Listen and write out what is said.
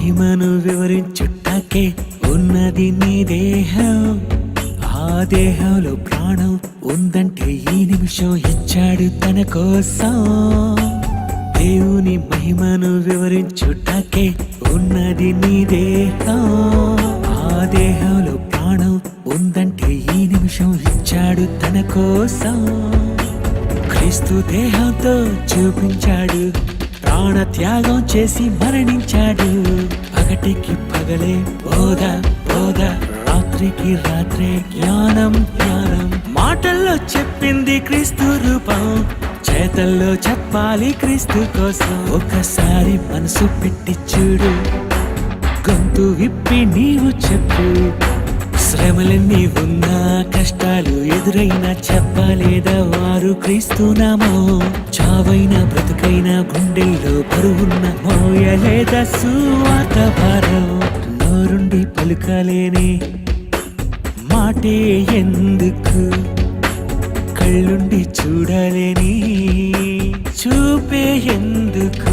ప్రేమను వివరించుటకే ఉన్నది నీ దేహం. ఆ దేహంలో ప్రాణం ఉందంటే ఈ నిమిషం ఇచ్చాడు తన కోసం. దేవుని మహిమను వివరించుటకే ఉన్నది నీ దేహం. ఆ దేహంలో ప్రాణం ఉందంటే ఈ నిమిషం ఇచ్చాడు తన కోసం. క్రీస్తు దేహంతో చూపించాడు ప్రాణ త్యాగం చేసి మరణించాడు. పగటికి పగలే బోధ బోధ. రాత్రికి రాత్రే జ్ఞానం జ్ఞానం. మాటల్లో చెప్పింది క్రీస్తు రూపం. చేతల్లో చెప్పాలి క్రీస్తు కోసం. ఒకసారి మనసు పెట్టి చూడు. గొంతు విప్పి నీవు చెప్పు. శ్రమలన్నీ ఉన్నా కష్టం ఎదురైనా చెప్పలేదా వారు క్రీస్తునామో చావైన బ్రతుకైన గుండెల్లో బరువున్న మోయలేదా సువాత భారం? నోరుండి పలుకలేని మాటే ఎందుకు? కళ్ళుండి చూడలేని చూపే ఎందుకు?